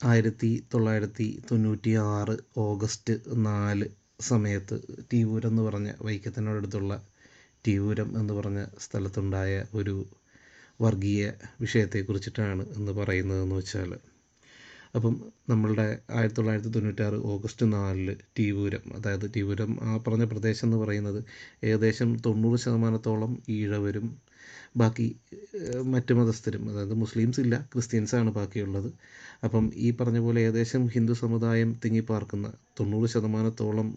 ആയിരത്തി തൊള്ളായിരത്തി തൊണ്ണൂറ്റി ആറ് ഓഗസ്റ്റ് നാല് സമയത്ത് ടീവൂരം എന്ന് പറഞ്ഞ വൈക്കത്തിനോടടുത്തുള്ള ടീവൂരം എന്ന് പറഞ്ഞ സ്ഥലത്തുണ്ടായ ഒരു വർഗീയ വിഷയത്തെക്കുറിച്ചിട്ടാണ് എന്ന് പറയുന്നതെന്ന് വെച്ചാൽ. അപ്പം നമ്മളുടെ ആയിരത്തി തൊള്ളായിരത്തി തൊണ്ണൂറ്റാറ് ഓഗസ്റ്റ് നാലിൽ ടീവൂരം അതായത് ടീവൂരം ആ പറഞ്ഞ പ്രദേശം എന്ന് പറയുന്നത് ഏകദേശം തൊണ്ണൂറ് ശതമാനത്തോളം ഈഴവരും ബാക്കി മറ്റ് മതസ്ഥരും അതായത് മുസ്ലിംസ് ഇല്ല ക്രിസ്ത്യൻസാണ് ബാക്കിയുള്ളത്. അപ്പം ഈ പറഞ്ഞ പോലെ ഏകദേശം ഹിന്ദു സമുദായം തിങ്ങിപ്പാർക്കുന്ന തൊണ്ണൂറ് ശതമാനത്തോളം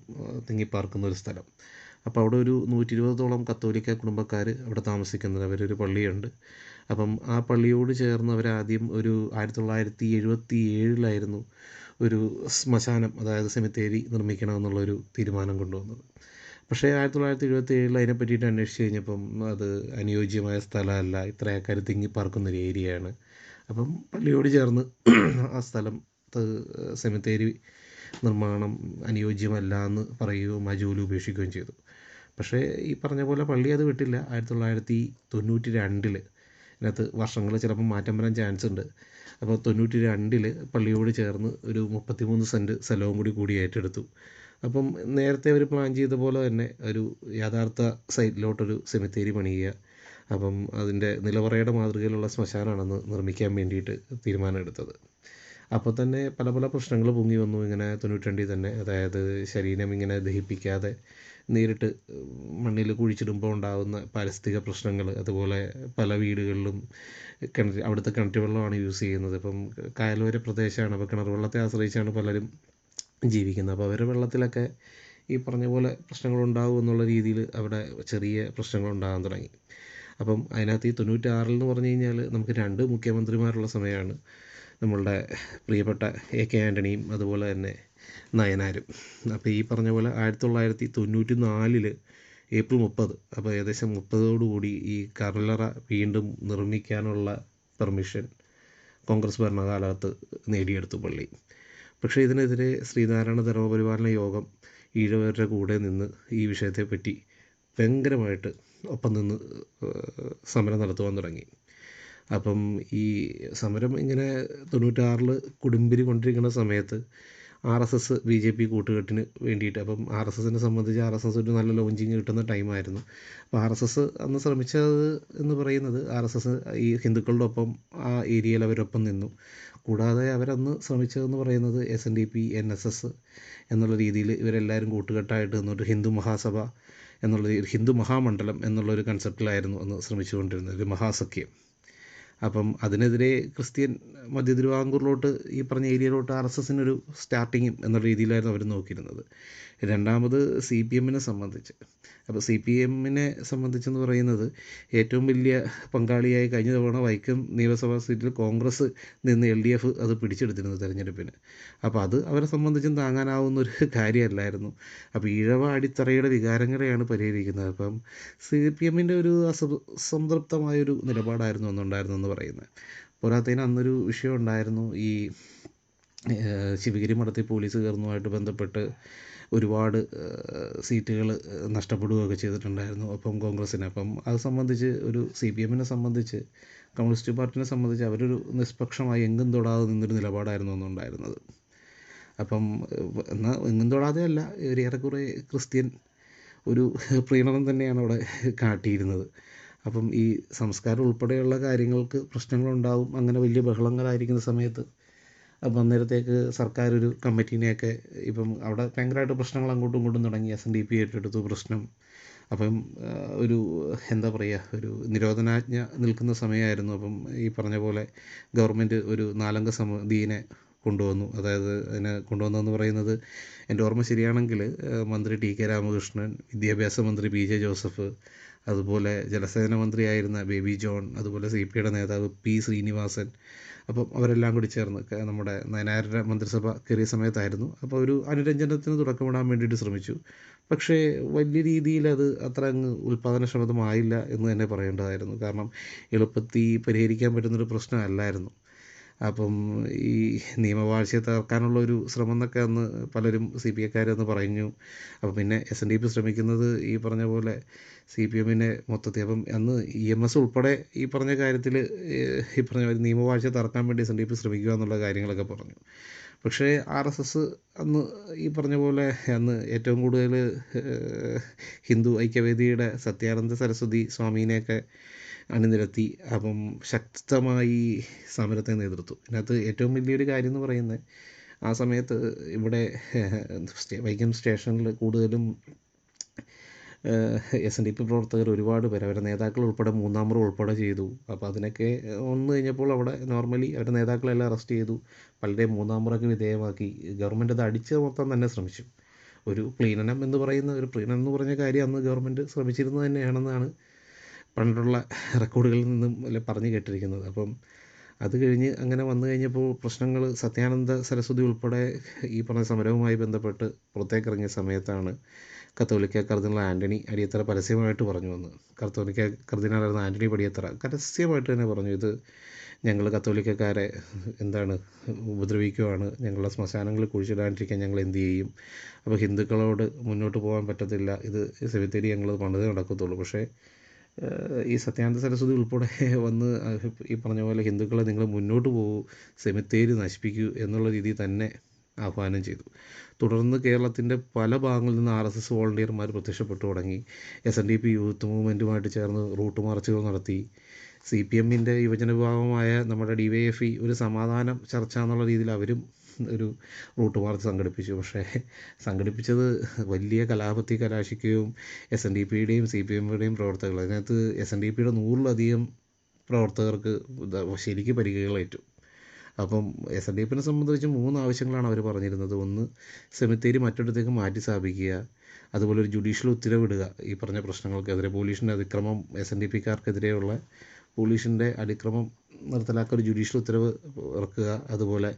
തിങ്ങിപ്പാർക്കുന്ന ഒരു സ്ഥലം. അപ്പോൾ അവിടെ ഒരു നൂറ്റി ഇരുപതോളം കത്തോലിക്ക കുടുംബക്കാർ അവിടെ താമസിക്കുന്നത് അവരൊരു പള്ളിയുണ്ട്. അപ്പം ആ പള്ളിയോട് ചേർന്ന് അവർ ആദ്യം ഒരു ആയിരത്തി തൊള്ളായിരത്തി എഴുപത്തി ഏഴിലായിരുന്നു ഒരു ശ്മശാനം അതായത് സെമിത്തേരി നിർമ്മിക്കണമെന്നുള്ളൊരു തീരുമാനം കൊണ്ടുവന്നത്. പക്ഷേ ആയിരത്തി തൊള്ളായിരത്തി എഴുപത്തി ഏഴിൽ അതിനെ പറ്റിയിട്ട് അന്വേഷിച്ച് കഴിഞ്ഞപ്പം അത് അനുയോജ്യമായ സ്ഥലമല്ല. ഇത്ര ആൾക്കാർ തിങ്ങിപ്പാർക്കുന്ന ഒരു ഏരിയയാണ്. അപ്പം പള്ളിയോട് ചേർന്ന് ആ സ്ഥലം സെമിത്തേരി നിർമ്മാണം അനുയോജ്യമല്ല എന്ന് പറയുകയും ആ ജോലി ഉപേക്ഷിക്കുകയും ചെയ്തു. പക്ഷേ ഈ പറഞ്ഞ പോലെ പള്ളി അത് വിട്ടില്ല. ആയിരത്തി തൊള്ളായിരത്തി തൊണ്ണൂറ്റി രണ്ടിൽ ഇതിനകത്ത് വർഷങ്ങൾ ചിലപ്പോൾ മാറ്റം വരാൻ ചാൻസ് ഉണ്ട്. അപ്പോൾ തൊണ്ണൂറ്റി രണ്ടിൽ പള്ളിയോട് ചേർന്ന് ഒരു മുപ്പത്തിമൂന്ന് സെന്റ് സ്ഥലവും കൂടി കൂടി ഏറ്റെടുത്തു. അപ്പം നേരത്തെ അവർ പ്ലാൻ ചെയ്ത പോലെ തന്നെ ഒരു യഥാർത്ഥ സൈറ്റിലോട്ടൊരു സെമിത്തേരി പണിയുക. അപ്പം അതിന്റെ നിലവറയുടെ മാതൃകയിലുള്ള ശ്മശാനാണെന്ന് നിർമ്മിക്കാൻ വേണ്ടിയിട്ട് തീരുമാനമെടുത്തത്. അപ്പോൾ തന്നെ പല പല പ്രശ്നങ്ങൾ പൊങ്ങി വന്നു. ഇങ്ങനെ തൊണ്ണൂറ്റി രണ്ടിൽ തന്നെ അതായത് ശരീരം ഇങ്ങനെ ദഹിപ്പിക്കാതെ നേരിട്ട് മണ്ണിൽ കുഴിച്ചിടുമ്പോൾ ഉണ്ടാകുന്ന പാരിസ്ഥിതിക പ്രശ്നങ്ങൾ അതുപോലെ പല വീടുകളിലും കിണറ്റ് അവിടുത്തെ കിണറ്റ് വെള്ളമാണ് യൂസ് ചെയ്യുന്നത്. ഇപ്പം കായലോര പ്രദേശമാണ് അപ്പോൾ കിണർ വെള്ളത്തെ ആശ്രയിച്ചാണ് പലരും ജീവിക്കുന്നത് അപ്പോൾ അവരുടെ വെള്ളത്തിലൊക്കെ ഈ പറഞ്ഞ പോലെ പ്രശ്നങ്ങളുണ്ടാകും എന്നുള്ള രീതിയിൽ അവിടെ ചെറിയ പ്രശ്നങ്ങളുണ്ടാകാൻ തുടങ്ങി. അപ്പം അതിനകത്ത് ഈ തൊണ്ണൂറ്റാറിൽ എന്ന് പറഞ്ഞു കഴിഞ്ഞാൽ നമുക്ക് രണ്ട് മുഖ്യമന്ത്രിമാരുള്ള സമയമാണ് നമ്മളുടെ പ്രിയപ്പെട്ട എ കെ ആന്റണിയും അതുപോലെ തന്നെ നയനാരും. അപ്പോൾ ഈ പറഞ്ഞ പോലെ ആയിരത്തി തൊള്ളായിരത്തി തൊണ്ണൂറ്റി നാലിൽ ഏപ്രിൽ മുപ്പത് അപ്പോൾ ഏകദേശം മുപ്പതോടുകൂടി ഈ കർലറ വീണ്ടും നിർമ്മിക്കാനുള്ള പെർമിഷൻ കോൺഗ്രസ് ഭരണകാലത്ത് നേടിയെടുത്തു പള്ളി. പക്ഷേ ഇതിനെതിരെ ശ്രീനാരായണ ധർമ്മപരിപാലന യോഗം ഈഴവരുടെ കൂടെ നിന്ന് ഈ വിഷയത്തെപ്പറ്റി ഭയങ്കരമായിട്ട് ഒപ്പം നിന്ന് സമരം നടത്തുവാൻ തുടങ്ങി. അപ്പം ഈ സമരം ഇങ്ങനെ തൊണ്ണൂറ്റാറിൽ കുടുംബിരി കൊണ്ടിരിക്കുന്ന സമയത്ത് R S S B J P കൂട്ടുകെട്ടിന് വേണ്ടിയിട്ട് അപ്പം ആർ എസ് എസിനെ സംബന്ധിച്ച് ആർ എസ് എസ് ഒരു നല്ല ലോഞ്ചിങ് കിട്ടുന്ന ടൈമായിരുന്നു. അപ്പോൾ ആർ എസ് എസ് അന്ന് ശ്രമിച്ചത് എന്ന് പറയുന്നത് ആർ എസ് എസ് ഈ ഹിന്ദുക്കളുടെ ഒപ്പം ആ ഏരിയയിൽ അവരൊപ്പം നിന്നു. കൂടാതെ അവരന്ന് ശ്രമിച്ചതെന്ന് പറയുന്നത് S N D P N S S എന്നുള്ള രീതിയിൽ ഇവരെല്ലാവരും കൂട്ടുകെട്ടായിട്ട് നിന്നൊരു ഹിന്ദു മഹാസഭ എന്നുള്ള ഹിന്ദു മഹാമണ്ഡലം എന്നുള്ളൊരു കൺസെപ്റ്റിലായിരുന്നു അന്ന് ശ്രമിച്ചുകൊണ്ടിരുന്നത് ഒരു മഹാസഖ്യം. അപ്പം അതിനെതിരെ ക്രിസ്ത്യൻ മധ്യ തിരുവിതാംകൂറിലോട്ട് ഈ പറഞ്ഞ ഏരിയയിലോട്ട് ആർ എസ് എസിനൊരു സ്റ്റാർട്ടിങ്ങും എന്നുള്ള രീതിയിലായിരുന്നു അവർ നോക്കിയിരുന്നത്. രണ്ടാമത് സി പി എമ്മിനെ സംബന്ധിച്ച്. അപ്പോൾ സി പി എമ്മിനെ സംബന്ധിച്ചെന്ന് പറയുന്നത് ഏറ്റവും വലിയ പങ്കാളിയായി കഴിഞ്ഞ തവണ വൈക്കം നിയമസഭാ സീറ്റിൽ കോൺഗ്രസ് നിന്ന് എൽ ഡി എഫ് അത് പിടിച്ചെടുത്തിരുന്നു തെരഞ്ഞെടുപ്പിന്. അപ്പോൾ അത് അവരെ സംബന്ധിച്ചും താങ്ങാനാവുന്ന ഒരു കാര്യമല്ലായിരുന്നു. അപ്പോൾ ഈഴവ അടിത്തറയുടെ വികാരങ്ങളെയാണ് പരിഹരിക്കുന്നത്. അപ്പം സി പി എമ്മിന്റെ ഒരു അസംതൃപ്തമായൊരു നിലപാടായിരുന്നു പറയുന്നത്. പോരാത്തതിന് അന്നൊരു വിഷയം ഉണ്ടായിരുന്നു. ഈ ശിവഗിരി മഠത്തിൽ പോലീസ് കയറുന്നതുമായിട്ട് ബന്ധപ്പെട്ട് ഒരുപാട് സീറ്റുകൾ നഷ്ടപ്പെടുകയൊക്കെ ചെയ്തിട്ടുണ്ടായിരുന്നു അപ്പം കോൺഗ്രസ്സിന് അപ്പം അത് സംബന്ധിച്ച് ഒരു സി പി എമ്മിനെ സംബന്ധിച്ച് കമ്മ്യൂണിസ്റ്റ് പാർട്ടിനെ സംബന്ധിച്ച് അവരൊരു നിഷ്പക്ഷമായി എങ്കും തൊടാതെ നിന്നൊരു നിലപാടായിരുന്നു അന്നുണ്ടായിരുന്നത്. അപ്പം എന്നാൽ എങ്ങും തൊടാതെ അല്ല ഒരു ഏറെക്കുറെ ക്രിസ്ത്യൻ ഒരു പ്രീണനം തന്നെയാണ് അവിടെ കാട്ടിയിരുന്നത്. അപ്പം ഈ സംസ്കാരം ഉൾപ്പെടെയുള്ള കാര്യങ്ങൾക്ക് പ്രശ്നങ്ങളുണ്ടാവും. അങ്ങനെ വലിയ ബഹളങ്ങളായിരിക്കുന്ന സമയത്ത് അപ്പം അന്നേരത്തേക്ക് സർക്കാർ ഒരു കമ്മിറ്റീനെയൊക്കെ ഇപ്പം അവിടെ ഭയങ്കരമായിട്ട് പ്രശ്നങ്ങൾ അങ്ങോട്ടും ഇങ്ങോട്ടും തുടങ്ങി. എസ് എൻ ഡി പി ഏറ്റെടുത്തു പ്രശ്നം. അപ്പം ഒരു എന്താ പറയുക ഒരു നിരോധനാജ്ഞ നിൽക്കുന്ന സമയമായിരുന്നു. അപ്പം ഈ പറഞ്ഞ പോലെ ഗവൺമെന്റ് ഒരു നാലംഗ സമിതിയെ കൊണ്ടുവന്നു. അതായത് അതിനെ കൊണ്ടുവന്നതെന്ന് പറയുന്നത് എന്റെ ഓർമ്മ ശരിയാണെങ്കിൽ മന്ത്രി ടി കെ രാമകൃഷ്ണൻ വിദ്യാഭ്യാസ മന്ത്രി പി ജെ ജോസഫ് അതുപോലെ ജലസേന മന്ത്രിയായിരുന്ന ബേബി ജോൺ അതുപോലെ സി പി ഐയുടെ നേതാവ് പി ശ്രീനിവാസൻ അപ്പം അവരെല്ലാം കൂടി ചേർന്ന് നമ്മുടെ നയനാരുടെ മന്ത്രിസഭ കയറിയ സമയത്തായിരുന്നു. അപ്പോൾ ഒരു അനുരഞ്ജനത്തിന് തുടക്കമിടാൻ വേണ്ടിയിട്ട് ശ്രമിച്ചു. പക്ഷേ വലിയ രീതിയിൽ അത് അത്ര അങ്ങ് ഉൽപ്പാദനക്ഷമതമായില്ല എന്ന് തന്നെ പറയേണ്ടതായിരുന്നു. കാരണം എളുപ്പത്തിൽ പരിഹരിക്കാൻ പറ്റുന്നൊരു പ്രശ്നമല്ലായിരുന്നു അപ്പം ഈ നിയമവാഴ്ചയെ തകർക്കാനുള്ള ഒരു ശ്രമം എന്നൊക്കെ അന്ന് പലരും സി പി ഐക്കാരെന്ന് പറഞ്ഞു. അപ്പം പിന്നെ എസ് എൻ ഡി പി ശ്രമിക്കുന്നത് ഈ പറഞ്ഞ പോലെ സി പി എമ്മിനെ മൊത്തത്തിൽ അപ്പം അന്ന് ഇ എം എസ് ഉൾപ്പെടെ ഈ പറഞ്ഞ കാര്യത്തിൽ ഈ പറഞ്ഞ നിയമവാഴ്ച തറക്കാൻ വേണ്ടി എസ് എൻ ഡി പി ശ്രമിക്കുക എന്നുള്ള കാര്യങ്ങളൊക്കെ പറഞ്ഞു. പക്ഷേ ആർ എസ് എസ് അന്ന് ഈ പറഞ്ഞ പോലെ അന്ന് ഏറ്റവും കൂടുതൽ ഹിന്ദു ഐക്യവേദിയുടെ സത്യാനന്ദ സരസ്വതി സ്വാമീനെയൊക്കെ അണിനിരത്തി അപ്പം ശക്തമായി സമരത്തെ നേതൃത്വം. ഇതിനകത്ത് ഏറ്റവും വലിയൊരു കാര്യം എന്ന് പറയുന്നത് ആ സമയത്ത് ഇവിടെ വൈക്കം സ്റ്റേഷനിൽ കൂടുതലും എസ് എൻ ഡി പി പ്രവർത്തകർ ഒരുപാട് പേര് അവരുടെ നേതാക്കൾ ഉൾപ്പെടെ മൂന്നാമർ ഉൾപ്പെടെ ചെയ്തു. അപ്പോൾ അതിനൊക്കെ ഒന്ന് കഴിഞ്ഞപ്പോൾ അവിടെ നോർമലി അവരുടെ നേതാക്കളെല്ലാം അറസ്റ്റ് ചെയ്തു. പലരെയും മൂന്നാമറൊക്കെ വിധേയമാക്കി. ഗവൺമെന്റ് അത് അടിച്ച് മൊത്തം തന്നെ ശ്രമിച്ചു. ഒരു ക്ലീനനം എന്ന് പറയുന്ന ഒരു ക്ലീനനം എന്ന് പറഞ്ഞ കാര്യം അന്ന് ഗവൺമെന്റ് ശ്രമിച്ചിരുന്നത് തന്നെയാണെന്നാണ് പണ്ടുള്ള റെക്കോർഡുകളിൽ നിന്നും അല്ല പറഞ്ഞു കേട്ടിരിക്കുന്നത്. അപ്പം അത് കഴിഞ്ഞ് അങ്ങനെ വന്നു കഴിഞ്ഞപ്പോൾ പ്രശ്നങ്ങൾ സത്യാനന്ദ സരസ്വതി ഉൾപ്പെടെ ഈ പറഞ്ഞ സമരവുമായി ബന്ധപ്പെട്ട് പുറത്തേക്കിറങ്ങിയ സമയത്താണ് കത്തോലിക്ക കർദിനൽ ആന്റണി അടിയത്തറ പരസ്യമായിട്ട് പറഞ്ഞു വന്ന് കത്തോലിക്ക കർദിനാലായിരുന്ന ആന്റണി പടിയത്തറ പരസ്യമായിട്ട് തന്നെ പറഞ്ഞു ഇത് ഞങ്ങൾ കത്തോലിക്കക്കാരെ എന്താണ് ഉപദ്രവിക്കുവാണ് ഞങ്ങളുടെ ശ്മശാനങ്ങളിൽ കുഴിച്ചിടാണ്ടിരിക്കാൻ ഞങ്ങൾ എന്ത് ചെയ്യും? അപ്പോൾ ഹിന്ദുക്കളോട് മുന്നോട്ട് പോകാൻ പറ്റത്തില്ല ഇത് സെമിത്തേരി ഞങ്ങൾ പണിത് നടക്കത്തുള്ളൂ. പക്ഷേ ഈ സത്യാനന്ദ സരസ്വതി ഉൾപ്പെടെ വന്ന് ഈ പറഞ്ഞ പോലെ ഹിന്ദുക്കളെ നിങ്ങൾ മുന്നോട്ട് പോകൂ സെമിത്തേരി നശിപ്പിക്കൂ എന്നുള്ള രീതിയിൽ തന്നെ ആഹ്വാനം ചെയ്തു. തുടർന്ന് കേരളത്തിന്റെ പല ഭാഗങ്ങളിൽ നിന്ന് ആർ എസ് എസ് വോളണ്ടിയർമാർ പ്രത്യക്ഷപ്പെട്ടു തുടങ്ങി. S N D P youth മൂവ്മെന്റുമായിട്ട് ചേർന്ന് റൂട്ട് മാർച്ചുകൾ നടത്തി. സി പി എമ്മിന്റെ യുവജന വിഭാഗമായ നമ്മുടെ ഡി വൈ എഫ് ഇ ഒരു സമാധാനം ചർച്ച എന്നുള്ള രീതിയിൽ അവരും ഒരു റൂട്ട് മാർച്ച് സംഘടിപ്പിച്ചു. പക്ഷേ സംഘടിപ്പിച്ചത് വലിയ കലാപത്തിൽ കലാശിക്കുകയും എസ് എൻ ഡി പിയുടെയും സി പി എമ്മിന്റെയും പ്രവർത്തകർ. അതിനകത്ത് എസ് എൻ ഡി പിയുടെ നൂറിലധികം പ്രവർത്തകർക്ക് ശരിക്ക് പരിഗണികളേറ്റു അപ്പം എസ് എൻ ഡി പിനെ സംബന്ധിച്ച് മൂന്ന് ആവശ്യങ്ങളാണ് അവർ പറഞ്ഞിരുന്നത്. ഒന്ന് സെമിത്തേരി മറ്റൊരിടത്തേക്ക് മാറ്റി സ്ഥാപിക്കുക. അതുപോലെ ഒരു ജുഡീഷ്യൽ ഉത്തരവിടുക. ഈ പറഞ്ഞ പ്രശ്നങ്ങൾക്കെതിരെ പോലീസിന്റെ അതിക്രമം എസ് എൻ ഡി പിക്കാർക്കെതിരെയുള്ള പോലീസിന്റെ അതിക്രമം നിർത്തലാക്കുക ഒരു ജുഡീഷ്യൽ ഉത്തരവ് ഇറക്കുക അതുപോലെ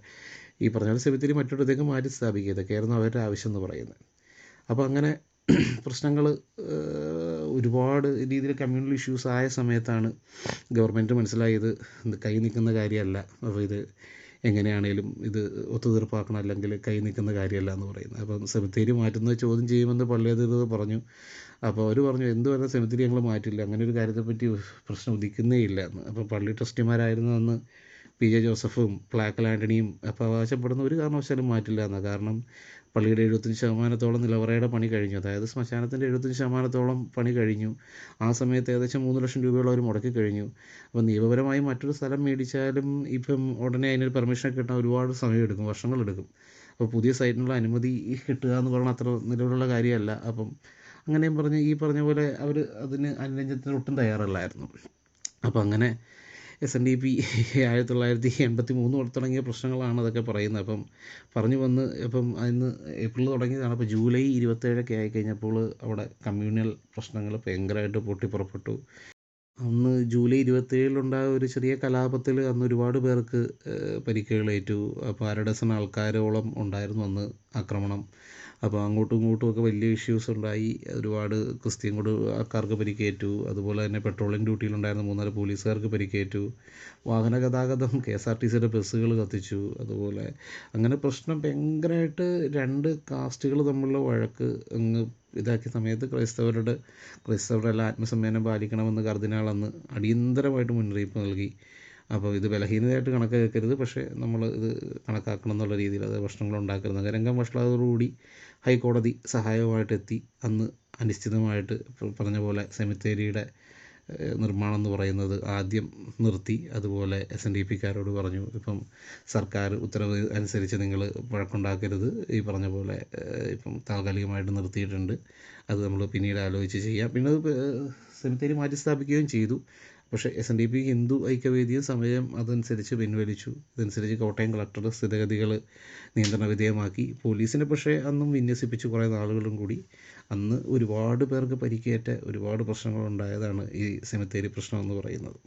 ഈ പറഞ്ഞ പോലെ സെമിത്തേരി മറ്റൊരിടത്തേക്ക് മാറ്റി സ്ഥാപിക്കുക. ഇതൊക്കെയായിരുന്നു അവരുടെ ആവശ്യം എന്ന് പറയുന്നത്. അപ്പോൾ അങ്ങനെ പ്രശ്നങ്ങൾ ഒരുപാട് രീതിയിൽ കമ്മ്യൂണൽ ഇഷ്യൂസ് ആയ സമയത്താണ് ഗവൺമെന്റ് മനസ്സിലായത് കൈ നിൽക്കുന്ന കാര്യമല്ല. അപ്പോൾ ഇത് എങ്ങനെയാണേലും ഇത് ഒത്തുതീർപ്പാക്കണം അല്ലെങ്കിൽ കൈ നിൽക്കുന്ന കാര്യമല്ല എന്ന് പറയുന്നത്. അപ്പം സെമിത്തേരി മാറ്റുന്നത് ചോദ്യം ചെയ്യുമെന്ന് പള്ളിയധികൃതർ പറഞ്ഞു. അപ്പോൾ അവർ പറഞ്ഞു എന്ത് പറഞ്ഞാൽ സെമിത്തേരി ഞങ്ങൾ മാറ്റില്ല? അങ്ങനെ ഒരു കാര്യത്തെപ്പറ്റി പ്രശ്നം ഉദിക്കുന്നേ ഇല്ല എന്ന്. അപ്പോൾ പള്ളി ട്രസ്റ്റിമാരായിരുന്നു അന്ന് പി ജെ ജോസഫും പ്ലാക്കൽ ആന്റണിയും അപ്പോൾ അവകാശപ്പെടുന്ന ഒരു കാരണവശാലും മാറ്റില്ല എന്നാണ്. കാരണം പള്ളിയുടെ എഴുപത്തഞ്ച് ശതമാനത്തോളം നിലവറയുടെ പണി കഴിഞ്ഞു. അതായത് ശ്മശാനത്തിന്റെ എഴുപത്തഞ്ച് ശതമാനത്തോളം പണി കഴിഞ്ഞു. ആ സമയത്ത് ഏകദേശം മൂന്ന് ലക്ഷം രൂപയോളം അവർ മുടക്കി കഴിഞ്ഞു. അപ്പോൾ നിയമപരമായി മറ്റൊരു സ്ഥലം മേടിച്ചാലും ഇപ്പം ഉടനെ അതിനൊരു പെർമിഷൻ കിട്ടാൻ ഒരുപാട് സമയമെടുക്കും വർഷങ്ങളെടുക്കും അപ്പോൾ പുതിയ സൈറ്റിനുള്ള അനുമതി കിട്ടുക എന്ന് പറഞ്ഞാൽ അത്ര നിലവിലുള്ള കാര്യമല്ല. അപ്പം അങ്ങനെയും പറഞ്ഞ് ഈ പറഞ്ഞ പോലെ അവർ അതിന് അനുരഞ്ജനത്തിന് ഒട്ടും തയ്യാറല്ലായിരുന്നു. അപ്പം അങ്ങനെ എസ് എൻ ഡി പി ആയിരത്തി തൊള്ളായിരത്തി എൺപത്തി മൂന്ന് തുടങ്ങിയ പ്രശ്നങ്ങളാണ് അതൊക്കെ പറയുന്നത്. അപ്പം പറഞ്ഞു വന്ന് ഇപ്പം അതിന് ഏപ്രിൽ തുടങ്ങിയതാണ്. അപ്പോൾ ജൂലൈ ഇരുപത്തേഴൊക്കെ ആയിക്കഴിഞ്ഞപ്പോൾ അവിടെ കമ്മ്യൂണൽ പ്രശ്നങ്ങൾ ഭയങ്കരമായിട്ട് പൊട്ടിപ്പുറപ്പെട്ടു. അന്ന് ജൂലൈ ഇരുപത്തേഴിലുണ്ടായ ഒരു ചെറിയ കലാപത്തിൽ അന്ന് ഒരുപാട് പേർക്ക് പരിക്കുകളേറ്റു അപ്പോൾ അര ഡസൻ ആൾക്കാരോളം ഉണ്ടായിരുന്നു അന്ന് ആക്രമണം. അപ്പോൾ അങ്ങോട്ടും ഇങ്ങോട്ടും ഒക്കെ വലിയ ഇഷ്യൂസ് ഉണ്ടായി. ഒരുപാട് ക്രിസ്ത്യൻ ആൾക്കാർക്ക് പരിക്കേറ്റു അതുപോലെ തന്നെ പെട്രോളിംഗ് ഡ്യൂട്ടിയിലുണ്ടായിരുന്ന മൂന്നാൽ പോലീസുകാർക്ക് പരിക്കേറ്റു വാഹന ഗതാഗതം കെ എസ് ആർ ടി സിയുടെ ബസ്സുകൾ കത്തിച്ചു. അതുപോലെ അങ്ങനെ പ്രശ്നം ഭയങ്കരമായിട്ട് രണ്ട് കാസ്റ്റുകൾ തമ്മിലുള്ള വഴക്ക് അങ്ങ് ഇതാക്കിയ സമയത്ത് ക്രൈസ്തവരുടെ എല്ലാ ആത്മസംയമനം പാലിക്കണമെന്ന് കർദിനാൾ അന്ന് അടിയന്തരമായിട്ട് മുന്നറിയിപ്പ് നൽകി. അപ്പോൾ ഇത് ബലഹീനതയായിട്ട് കണക്കാക്കരുത് പക്ഷേ നമ്മൾ ഇത് കണക്കാക്കണം എന്നുള്ള രീതിയിൽ അത് പ്രശ്നങ്ങൾ ഉണ്ടാക്കരുത്. നഗരംഗം വഷളാതോടുകൂടി ഹൈക്കോടതി സഹായവുമായിട്ട് എത്തി അന്ന് അനിശ്ചിതമായിട്ട് പറഞ്ഞ പോലെ സെമിത്തേരിയുടെ നിർമ്മാണം എന്ന് പറയുന്നത് ആദ്യം നിർത്തി. അതുപോലെ എസ് എൻ ഡി പിക്കാരോട് പറഞ്ഞു ഇപ്പം സർക്കാർ ഉത്തരവ് അനുസരിച്ച് നിങ്ങൾ വഴക്കുണ്ടാക്കരുത്. ഈ പറഞ്ഞ പോലെ ഇപ്പം താൽക്കാലികമായിട്ട് നിർത്തിയിട്ടുണ്ട്. അത് നമ്മൾ പിന്നീട് ആലോചിച്ച് ചെയ്യാം. പിന്നെ അത് സെമിത്തേരി മാറ്റി സ്ഥാപിക്കുകയും ചെയ്തു. പക്ഷേ S N D P Hindu ഐക്യവേദിയും സമയം അതനുസരിച്ച് പിൻവലിച്ചു. ഇതനുസരിച്ച് കോട്ടയം കളക്ടറുടെ സ്ഥിതിഗതികൾ നിയന്ത്രണ വിധേയമാക്കി. പോലീസിനെ പക്ഷേ അന്നും വിന്യസിപ്പിച്ചു കുറേ നാളുകളും കൂടി അന്ന് ഒരുപാട് പേർക്ക് പരിക്കേറ്റ ഒരുപാട് പ്രശ്നങ്ങളുണ്ടായതാണ് ഈ സെമിത്തേരി പ്രശ്നം എന്ന് പറയുന്നത്.